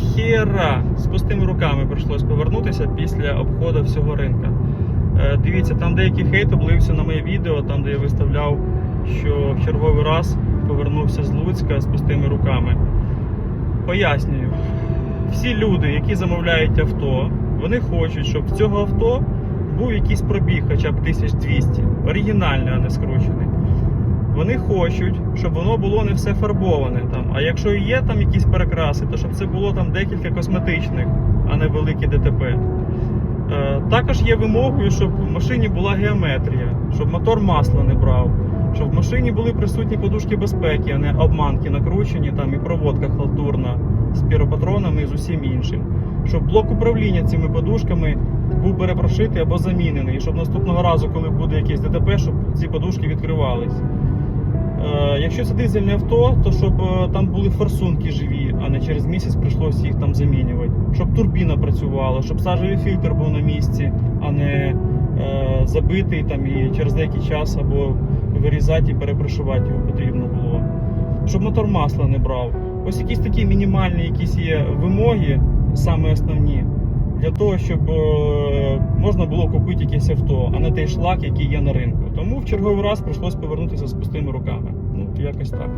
ніхера з пустими руками прийшлось повернутися після обходу всього ринка. Е, Дивіться, там деякий хейт облився на моє відео, там де я виставляв, що в черговий раз повернувся з Луцька з пустими руками. Пояснюю, всі люди, які замовляють авто, вони хочуть, щоб в цього авто був якийсь пробіг, хоча б 1200, оригінальний, а не скручений. Вони хочуть, щоб воно було не все фарбоване там. А якщо є там якісь перекраси, то щоб це було там декілька косметичних, а не великі ДТП. Е, також є вимогою, щоб в машині була геометрія, щоб мотор масла не брав, щоб в машині були присутні подушки безпеки, а не обманки накручені там і проводка халтурна з піропатронами і з усім іншим. Щоб блок управління цими подушками був перепрошитий або замінений, і щоб наступного разу, коли буде якесь ДТП, щоб ці подушки відкривались. Е, Якщо це дизельне авто, то щоб е, там були форсунки живі, а не через місяць прийшлося їх там замінювати. Щоб турбіна працювала, щоб сажевий фільтр був на місці, а не е, забитий там і через деякий час або вирізати і перепрошувати його потрібно було. Щоб мотор масла не брав. Ось якісь такі мінімальні якісь є вимоги, саме основні, для того, щоб е, можна було купити якесь авто, а не той шлак, який є на ринку. Тому в черговий раз прийшлось повернутися з пустими руками. Ну, якось так.